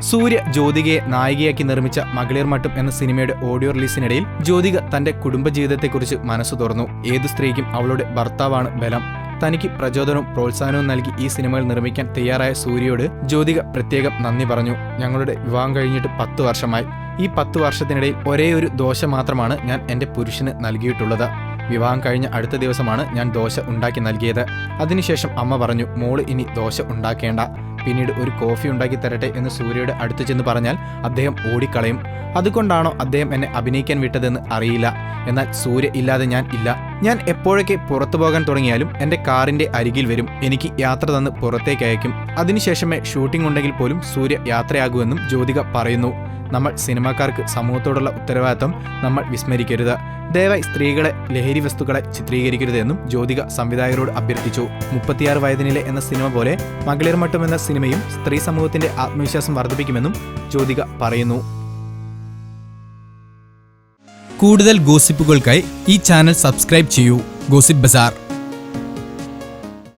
സൂര്യ ജ്യോതികയെ നായികയാക്കി നിർമ്മിച്ച മകളിർ മട്ടും എന്ന സിനിമയുടെ ഓഡിയോ റിലീസിനിടയിൽ ജ്യോതിക തന്റെ കുടുംബജീവിതത്തെക്കുറിച്ച് മനസ്സ് തുറന്നു. ഏതു സ്ത്രീക്കും അവളുടെ ഭർത്താവാണ് ബലം. തനിക്ക് പ്രചോദനവും പ്രോത്സാഹനവും നൽകി ഈ സിനിമകൾ നിർമ്മിക്കാൻ തയ്യാറായ സൂര്യയോട് ജ്യോതിക പ്രത്യേകം നന്ദി പറഞ്ഞു. ഞങ്ങളുടെ വിവാഹം കഴിഞ്ഞിട്ട് പത്ത് വർഷമായി. ഈ പത്ത് വർഷത്തിനിടയിൽ ഒരേ ഒരു ദോശ മാത്രമാണ് ഞാൻ എന്റെ പുരുഷന് നൽകിയിട്ടുള്ളത്. വിവാഹം കഴിഞ്ഞ അടുത്ത ദിവസമാണ് ഞാൻ ദോശ ഉണ്ടാക്കി നൽകിയത്. അതിനുശേഷം അമ്മ പറഞ്ഞു മോൾ ഇനി ദോശ ഉണ്ടാക്കേണ്ട. പിന്നീട് ഒരു കോഫി ഉണ്ടാക്കി തരട്ടെ എന്ന് സൂര്യയുടെ അടുത്ത് ചെന്ന് പറഞ്ഞാൽ അദ്ദേഹം ഓടിക്കളയും. അതുകൊണ്ടാണോ അദ്ദേഹം എന്നെ അഭിനയിക്കാൻ വിട്ടതെന്ന് അറിയില്ല. എന്നാൽ സൂര്യ ഇല്ലാതെ ഞാൻ ഇല്ല. ഞാൻ എപ്പോഴൊക്കെ പുറത്തു പോകാൻ തുടങ്ങിയാലും എന്റെ കാറിന്റെ അരികിൽ വരും. എനിക്ക് യാത്ര തന്ന് പുറത്തേക്ക് അയക്കും. അതിനുശേഷമേ ഷൂട്ടിംഗ് ഉണ്ടെങ്കിൽ പോലും സൂര്യ യാത്രയാകുമെന്നും ജ്യോതിക പറയുന്നു. നമ്മൾ സിനിമാക്കാർക്ക് സമൂഹത്തോടുള്ള ഉത്തരവാദിത്വം നമ്മൾ വിസ്മരിക്കരുത്. ദയവായി സ്ത്രീകളെ ലഹരി വസ്തുക്കളെ ചിത്രീകരിക്കരുത് എന്നും ജ്യോതിക സംവിധായകരോട് അഭ്യർത്ഥിച്ചു. മുപ്പത്തിയാറ് വയതിനിലെ എന്ന സിനിമ പോലെ മകളിർ മട്ടം എന്ന സിനിമയും സ്ത്രീ സമൂഹത്തിന്റെ ആത്മവിശ്വാസം വർദ്ധിപ്പിക്കുമെന്നും ജ്യോതിക പറയുന്നു. കൂടുതൽ ഗോസിപ്പുകൾക്കായി ഈ ചാനൽ സബ്സ്ക്രൈബ് ചെയ്യൂ. Gossip bazaar.